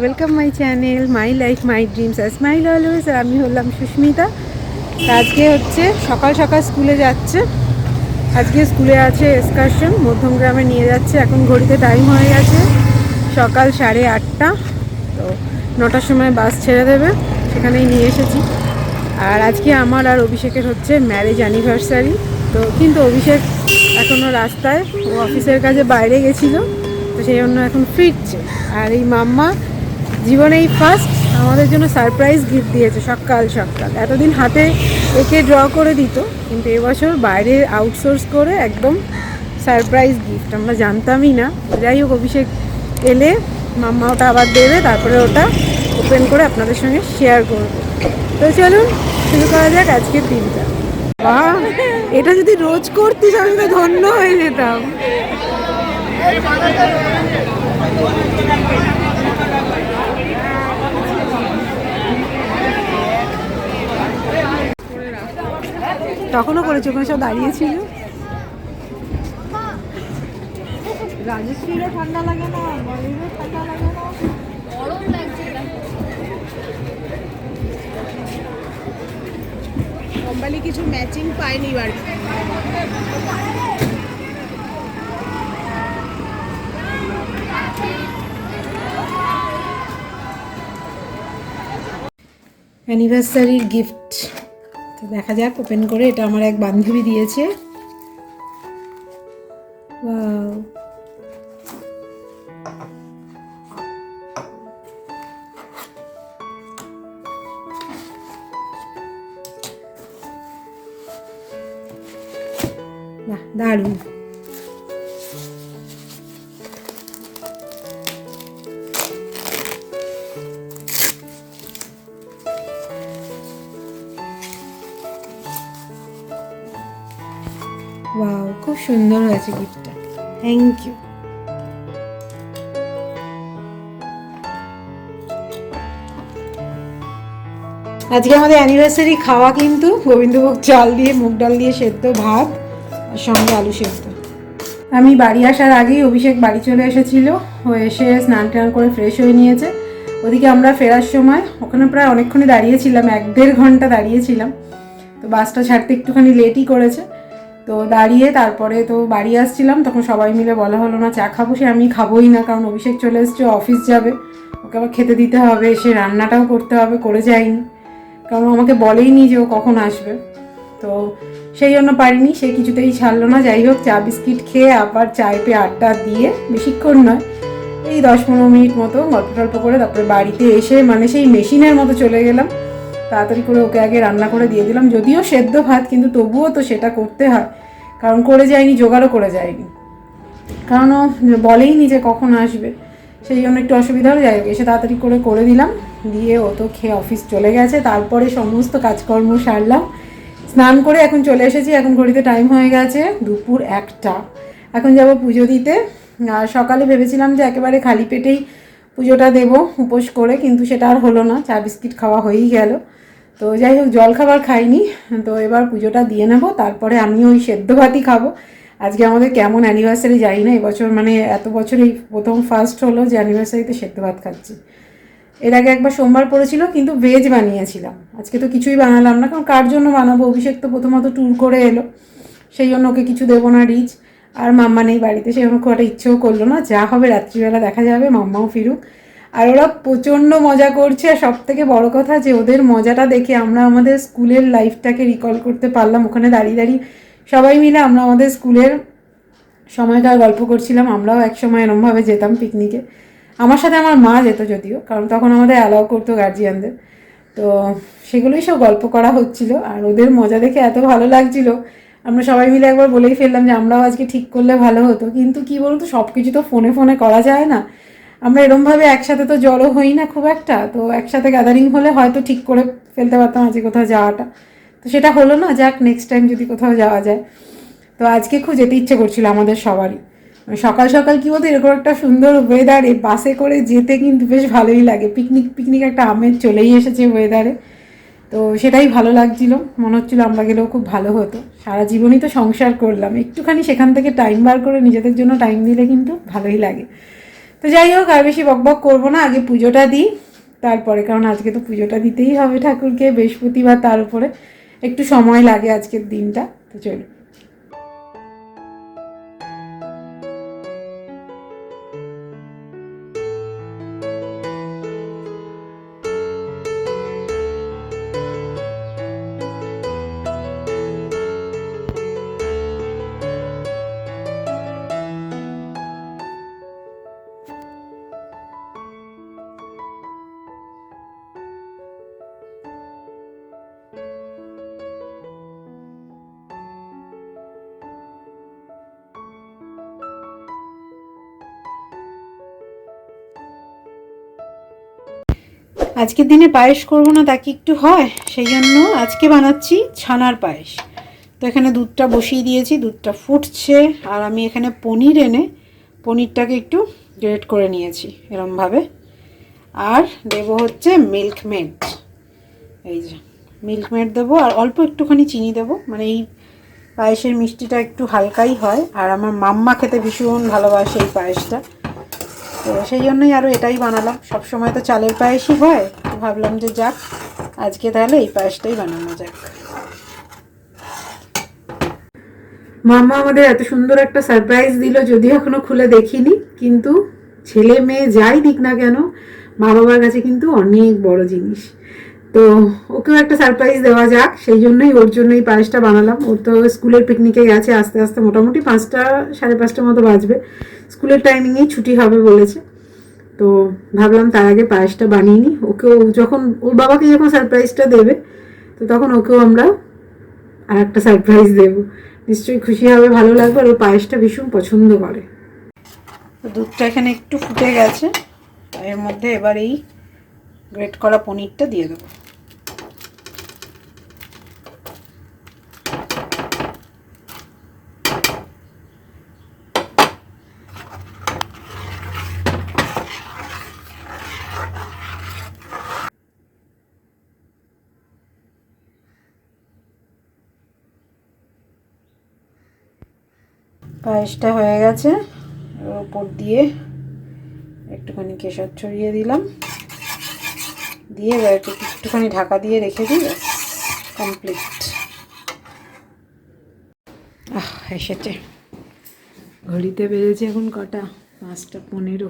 Welcome my channel my life my dreams R smile always আমি হলাম সুস্মিতা। আজকে হচ্ছে সকাল সকাল স্কুলে যাচ্ছে। আজকে স্কুলে আছে এক্সকারশন মধ্যমগ্রামে নিয়ে যাচ্ছে। এখন ঘড়িতে টাইম হয়ে গেছে সকাল সাড়ে আটটা। তো নটার সময় বাস ছেড়ে দেবে, সেখানেই নিয়ে এসেছি। আর আজকে আমার আর অভিষেকের হচ্ছে ম্যারেজ অ্যানিভার্সারি তো কিন্তু অভিষেক এখনও রাস্তায়, ও অফিসের কাজে বাইরে গেছিল, তো সেই জন্য এখন ফিরছে। আর এই মাম্মা জীবনে এই ফার্স্ট আমাদের জন্য সারপ্রাইজ গিফট দিয়েছে, সকাল সকাল। এতদিন হাতে একে ড্র করে দিত, কিন্তু এবছর বাইরে আউটসোর্স করে একদম সারপ্রাইজ গিফট আমরা জানতামই না। যাই হোক, অভিষেক এলে, মাম্মা ওটা আবার দেবে, তারপরে ওটা ওপেন করে আপনাদের সঙ্গে শেয়ার করব। তো চলুন, শুরু করা যাক আজকের দিনটা। বাহ! এটা যদি রোজ করতিস, আমি তো ধন্য হয়ে যেতাম। তখনও করেছে ওখানে সব দাঁড়িয়েছিল। রাজশ্রীরও ঠান্ডা লাগে না বলিরও ঠান্ডা লাগে না। গরম লাগছে কম্বালি কিছু ম্যাচিং পাইনি বাড়ি অ্যানিভার্সারির গিফট দেখা যাক ওপেন করে এটা আমার এক বান্ধবী দিয়েছে। দারুণ। খুব সুন্দর হয়েছে গিফটটা থ্যাংক ইউ আজকে আমাদের অ্যানিভার্সারি খাওয়া কিন্তু গোবিন্দভোগ চাল দিয়ে, মুগ ডাল দিয়ে সেদ্ধ, ভাত আর সঙ্গে আলু সেদ্ধ। আমি বাড়ি আসার আগেই অভিষেক বাড়ি চলে এসেছিল, ও এসে স্নান টান করে ফ্রেশ হয়ে নিয়েছে। ওদিকে আমরা ফেরার সময়, ওখানে প্রায় অনেকক্ষণই দাঁড়িয়েছিলাম, এক দেড় ঘণ্টা দাঁড়িয়েছিলাম। তো বাসটা ছাড়তে একটুখানি লেটই করেছে। তো দাঁড়িয়ে তারপরে তো বাড়ি আসছিলাম, তখন সবাই মিলে বলা হলো না, চা খাব, সে আমি খাবোই না, কারণ অভিষেক চলে এসছে অফিস যাবে। ওকে আবার খেতে দিতে হবে, সে রান্নাটাও করতে হবে, করে যায়নি। কারণ আমাকে বলেইনি যে ও কখন আসবে। তো সেই জন্য পারিনি, সে কিছুতেই ছাড়লো না। যাই হোক, চা বিস্কিট খেয়ে আবার চায় পেয়ে আড্ডা দিয়ে, বেশিক্ষণ নয়, এই দশ পনেরো মিনিট মতো গল্প টল্প করে তারপরে বাড়িতে এসে মানে সেই মেশিনের মতো চলে গেলাম। তাড়াতাড়ি করে ওকে আগে রান্না করে দিয়ে দিলাম। যদিও সেদ্ধ ভাত, কিন্তু তবুও তো সেটা করতে হয়। কারণ করে যায়নি, জোগাড়ও করে যায়নি। কারণ ও বলেইনি যে কখন আসবে। সেই জন্য একটু অসুবিধা হয়ে যায়। এসে তাড়াতাড়ি করে করে দিলাম। দিয়ে ও তো খেয়ে অফিস চলে গেছে। তারপরে সমস্ত কাজকর্ম সারলাম। স্নান করে এখন চলে এসেছি। এখন ঘড়িতে টাইম হয়ে গেছে দুপুর একটা। এখন যাব পুজো দিতে। আর সকালে ভেবেছিলাম যে একেবারে খালি পেটেই পুজোটা দেব উপোস করে, কিন্তু সেটা আর হলো না, চা বিস্কিট খাওয়া হয়েই গেল। তো যাই হোক, জল খাবার খাইনি, তো এবার পুজোটা দিয়ে নেব, তারপরে আমি ওই সেদ্ধ ভাতই খাব। আজকে আমাদের কেমন অ্যানিভার্সারি যাই না, এবছর মানে এত বছর এই প্রথম ফার্স্ট হলো যে অ্যানিভার্সারিতে সেদ্ধ ভাত খাচ্ছি। এর আগে একবার সোমবার পড়েছিল, কিন্তু ভেজ বানিয়েছিলাম। আজকে তো কিছুই বানালাম না, কারণ কার জন্য বানাবো? অভিষেক তো প্রথমত ট্যুর করে এলো, সেই জন্য ওকে কিছু দেবো না রিচ আর মাম্মা নেই বাড়িতে জন্য খুব একটা ইচ্ছেও করল না। যা হবে রাত্রিবেলা দেখা যাবে, মাম্মাও ফিরুক। আর ওরা প্রচণ্ড মজা করছে, আর সব থেকে বড় কথা যে ওদের মজাটা দেখে আমরা আমাদের স্কুলের লাইফটাকে রিকল করতে পারলাম। ওখানে দাঁড়িয়ে দাঁড়িয়ে সবাই মিলে আমরা আমাদের স্কুলের সময়কার গল্প করছিলাম। আমরাও এক সময় এরমভাবে যেতাম পিকনিকে আমার সাথে আমার মা যেত যদিও, কারণ তখন আমাদের অ্যালাউ করতো গার্জিয়ানদের তো সেগুলোই সব গল্প করা হচ্ছিল, আর ওদের মজা দেখে এত ভালো লাগছিল আমরা সবাই মিলে একবার বলেই ফেললাম যে আমরাও আজকে ঠিক করলে ভালো হতো। কিন্তু কি বলতো সব কিছু তো ফোনে ফোনে করা যায় না। আমরা এরমভাবে একসাথে তো জড়ো হই না খুব একটা, তো একসাথে গ্যাদারিং হলে হয়তো ঠিক করে ফেলতে পারতাম আজকে কোথাও যাওয়াটা। তো সেটা হলো না, যাক নেক্সট টাইম যদি কোথাও যাওয়া যায়। তো আজকে খুব যেতে ইচ্ছে করছিল আমাদের সবারই। মানে সকাল সকাল কি বলতো, এরকম একটা সুন্দর ওয়েদারে বাসে করে যেতে কিন্তু বেশ ভালোই লাগে। পিকনিক পিকনিক একটা আমেজ চলেই এসেছে ওয়েদারে তো সেটাই ভালো লাগছিল। মনে হচ্ছিল আমরা গেলেও খুব ভালো হতো। সারা জীবনই তো সংসার করলাম। একটুখানি সেখান থেকে টাইম বার করে নিজেদের জন্য টাইম দিলে কিন্তু ভালোই লাগে। তো যাই হোক, আর বেশি বক বক করব না। আগে পুজোটা দিই, তারপরে, কারণ আজকে তো পুজোটা দিতেই হবে ঠাকুরকে। বৃহস্পতিবার তার উপরে একটু সময় লাগে আজকের দিনটা। তো চলো। আজকের দিনে পায়েস করব না, তা কি একটু হয়? সেই জন্য আজকে বানাচ্ছি ছানার পায়েস। তো এখানে দুধটা বসিয়ে দিয়েছি, দুধটা ফুটছে, আর আমি এখানে পনির এনে পনিরটাকে একটু গ্রেট করে নিয়েছি এরমভাবে। আর দেবো হচ্ছে মিল্ক মেড এই যে, মিল্ক মেড দেবো, আর অল্প একটুখানি চিনি দেবো। মানে এই পায়েসের মিষ্টিটা একটু হালকাই হয়, আর আমার মাম্মা খেতে ভীষণ ভালোবাসে এই পায়েসটা। তো সেই জন্যই আরও এটাই বানালাম। সব সময় তো চালের পায়েসই হয়। তো ভাবলাম যে যাক, আজকে তাহলে এই পায়েসটাই বানানো যাক। মামা আমাদের এত সুন্দর একটা সারপ্রাইজ দিল, যদিও এখনও খুলে দেখিনি, কিন্তু ছেলে মেয়ে যাই দিক না কেন মা বাবার কাছে কিন্তু অনেক বড় জিনিস। তো ওকেও একটা সারপ্রাইজ দেওয়া যাক। সেই জন্যই, ওর জন্য এই পায়েসটা বানালাম। ওর তো স্কুলের পিকনিকে গেছে আস্তে আস্তে, মোটামুটি পাঁচটা, সাড়ে পাঁচটার মতো বাজবে। স্কুলের টাইমিংয়েই ছুটি হবে বলেছে। তো ভাবলাম তার আগে পায়েসটা বানিয়ে নিই। ওকেও যখন, ওর বাবাকে যখন সারপ্রাইজটা দেবে, তো তখন ওকেও আমরা আর একটা সারপ্রাইজ দেবো। নিশ্চয়ই খুশি হবে, ভালো লাগবে। আর ও পায়েসটা ভীষণ পছন্দ করে। দুধটা এখানে একটু ফুটে গেছে। এর মধ্যে এবার এই গ্রেট করা পনিরটা দিয়ে দেবো। পায়েসটা হয়ে গেছে। ওপর দিয়ে একটুখানি কেশর ছড়িয়ে দিলাম। দিয়ে এবার একটু একটুখানি ঢাকা দিয়ে রেখে দিই কমপ্লিট আহ এসেছে। ঘড়িতে বেজেছে এখন কটা? পাঁচটা পনেরো।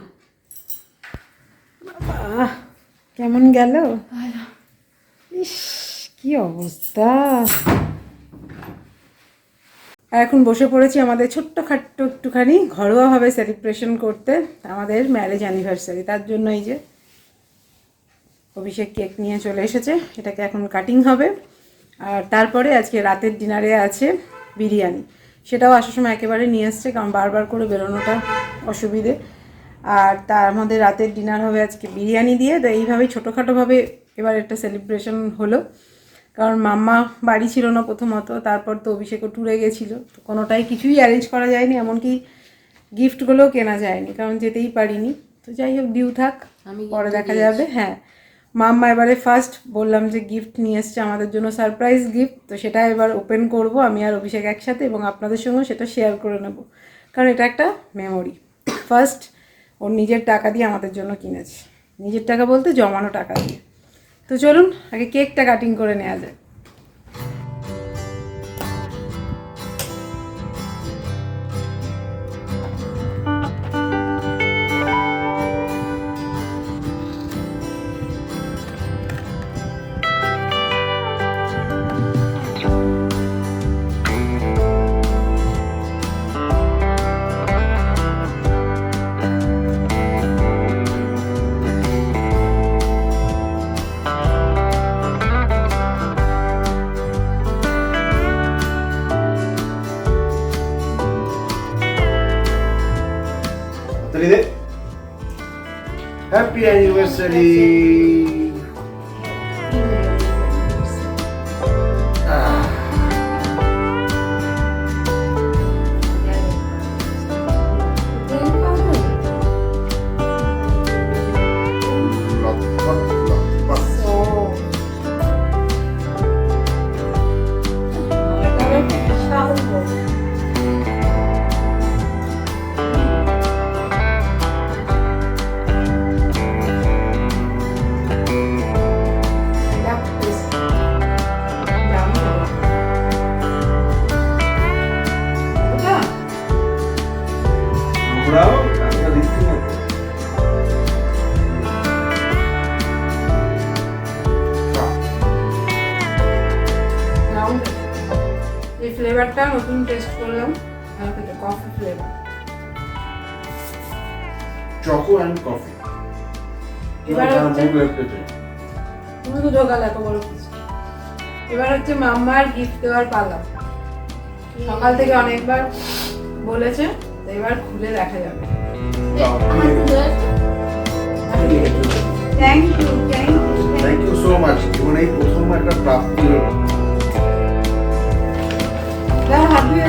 বাবা কেমন গেল? ইস কি অবস্থা। আর এখন বসে পড়েছি আমাদের ছোট্ট খাট্ট একটুখানি ঘরোয়াভাবে সেলিব্রেশন করতে, আমাদের ম্যারেজ অ্যানিভার্সারি। তার জন্য এই যে অভিষেক কেক নিয়ে চলে এসেছে, এটাকে এখন কাটিং হবে। আর তারপরে আজকে রাতের ডিনারে আছে বিরিয়ানি। সেটাও আসার সময় একেবারে নিয়ে এসছে, কারণ বারবার করে বেরোনোটা অসুবিধে। আর তার মধ্যে রাতের ডিনার হবে আজকে বিরিয়ানি দিয়ে, তো এইভাবেই ছোটোখাটোভাবে এবার একটা সেলিব্রেশন হলো। কারণ মাম্মা বাড়ি ছিল না প্রথমত তারপর তো অভিষেকও ট্যুরে গেছিল। তো কোনোটাই কিছুই অ্যারেঞ্জ করা যায়নি এমনকি গিফটগুলোও কেনা যায়নি কারণ যেতেই পারিনি। তো যাই হোক ডিউ থাক আমি পরে দেখা যাবে হ্যাঁ। মাম্মা এবারে ফার্স্ট বললাম যে গিফট নিয়ে এসছে আমাদের জন্য সারপ্রাইজ গিফট তো সেটা এবার ওপেন করব আমি আর অভিষেক একসাথে এবং আপনাদের সঙ্গেও সেটা শেয়ার করে নেব। কারণ এটা একটা মেমোরি ফার্স্ট ওর নিজের টাকা দিয়ে আমাদের জন্য কিনেছে। নিজের টাকা বলতে জমানো টাকা দিয়ে। তো চলুন আগে কেকটা কাটিং করে নেওয়া যায় happy anniversary choco and coffee তুমি তো ঢোকাল এত বড় এবার হচ্ছে মাম্মার গিফট দেওয়ার পালা। সকাল থেকে অনেকবার বলেছে এবার খুলে দেখা যাবে। Thank you thank you thank you so much জীবনে এই প্রথম একটা প্রাপ্তি হলো। হাত দিয়ে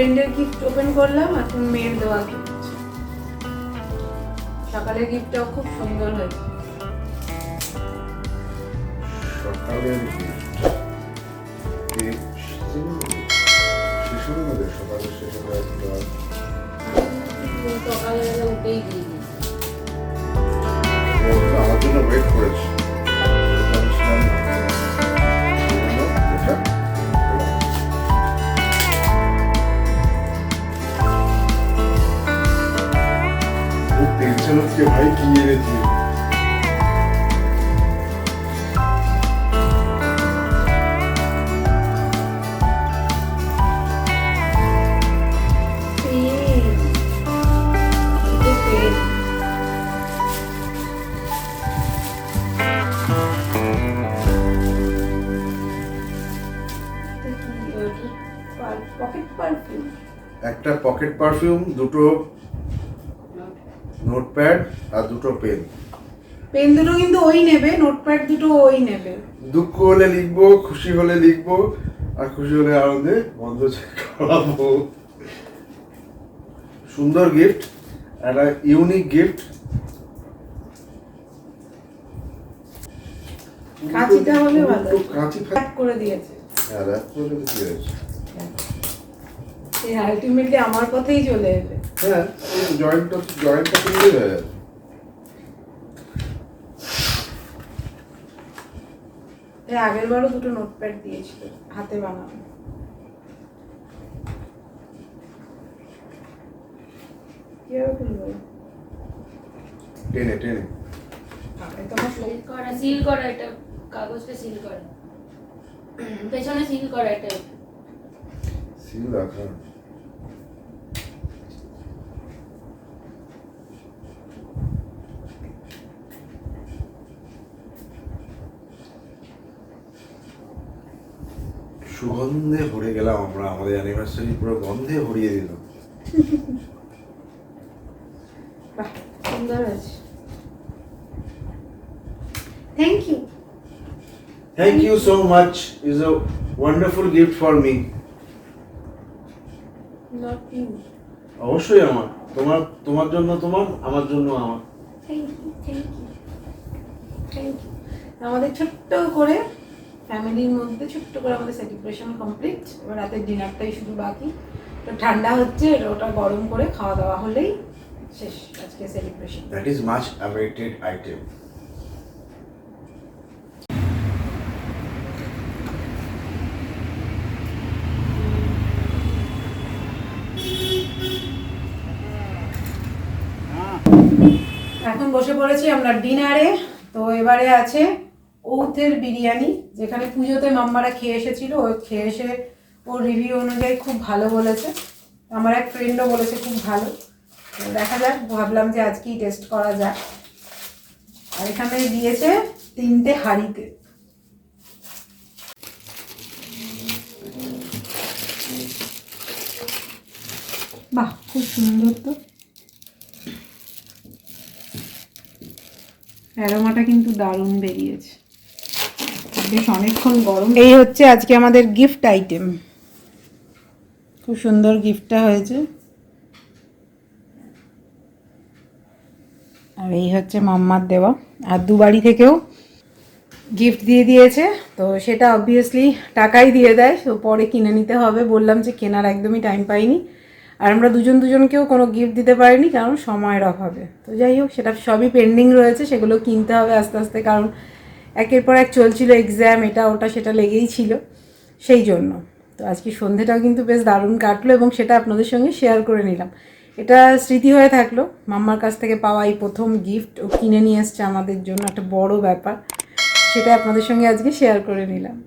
ফ্রেন্ডের গিফট ওপেন করলাম এখন মেয়ের দেওয়া গিফট সকালের গিফটটাও খুব সুন্দর হয়েছে। সকালের সকালে উঠেই দিয়ে দিই আমার জন্য ওয়েট করেছে। হচ্ছে ভাই কি এনেছি? একটা পকেট পারফিউম দুটো নোটপ্যাড আর দুটো পেন। পেন দুটো কিন্তু ওই নেবে নোটপ্যাড দুটো ওই নেবে। দুঃখ হলে লিখব খুশি হলে লিখব আর খুশি হলে আনন্দে বন্ধ করাবো। সুন্দর গিফট একটা ইউনিক গিফট কাঁচিটা হলে ভালো। কাঁচি প্যাক করে দিয়েছে। হ্যাঁ র্যাপ করে কি হয়েছে এই আলটিমেটলি আমার কথাই চলে এলে। হ্যাঁ জয়েন্টটা জয়েন্টটা কিনলে হয়ে যাবে। আগের বারও দুটো নোটপ্যাড দিয়েছিল হাতে বানানো। কীভাবে খুলবো? টেনে টেনে। আগে তো আমার সিল করা সিল করা এটা কাগজটা সিল করা। পেছনে সিল করা এটা সিল রাখা। সুগন্ধে ভরে গেলাম আমরা আমাদের অ্যানিভার্সারি পুরো গন্ধে ভরিয়ে দিল। সুন্দর আছে। Thank you thank you so much is a wonderful gift for me not you অবশ্যই আমার। তোমার তোমার জন্য তোমার আমার জন্য আমার। Thank you thank you thank you আমাদের ছোট্ট করে ফ্যামিলির মধ্যে ছোট্ট করে আমাদের সেলিব্রেশন কমপ্লিট। এবার রাতের ডিনারটাই শুধু বাকি। তো ঠান্ডা হচ্ছে ওটা গরম করে খাওয়া দাওয়া হলেই শেষ আজকে celebration. That is much awaited item এখন বসে পড়েছি আমরা ডিনারে। তো এবারে আছে ঔথের বিরিয়ানি, যেখানে পুজোতে মাম্মারা খেয়ে এসেছিল ও খেয়ে এসে ওর রিভিউ অনুযায়ী খুব ভালো বলেছে। আমার এক ফ্রেন্ডও বলেছে খুব ভালো। দেখা যাক, ভাবলাম যে আজকেই টেস্ট করা যাক। আর এখানে দিয়েছে তিনটে হাঁড়িতে। বাহ, খুব সুন্দর তো। অ্যারোমাটা কিন্তু দারুণ বেরিয়েছে। বেশ অনেকক্ষণ গরম। এই হচ্ছে আজকে আমাদের গিফট আইটেম খুব সুন্দর গিফটটা হয়েছে। আর এই হচ্ছে মাম্মার দেওয়া। আর দু বাড়ি থেকেও গিফট দিয়ে দিয়েছে। তো সেটা অবভিয়াসলি টাকাই দিয়ে দেয়। তো পরে কিনে নিতে হবে। বললাম যে কেনার একদমই টাইম পাইনি। আর আমরা দুজন দুজনকেও কোনো গিফট দিতে পারিনি, কারণ সময়ের অভাবে। তো যাই হোক, সেটা সবই পেন্ডিং রয়েছে। সেগুলো কিনতে হবে আস্তে আস্তে, কারণ একের পর এক চলছিল এক্সাম এটা, ওটা, সেটা লেগেই ছিল। সেই জন্য। তো আজকে সন্ধেটাও কিন্তু বেশ দারুণ কাটলো এবং সেটা আপনাদের সঙ্গে শেয়ার করে নিলাম। এটা স্মৃতি হয়ে থাকল। মাম্মার কাছ থেকে পাওয়া এই প্রথম গিফট ও কিনে নিয়ে এসছে আমাদের জন্য। একটা বড় ব্যাপার। সেটা আপনাদের সঙ্গে আজকে শেয়ার করে নিলাম।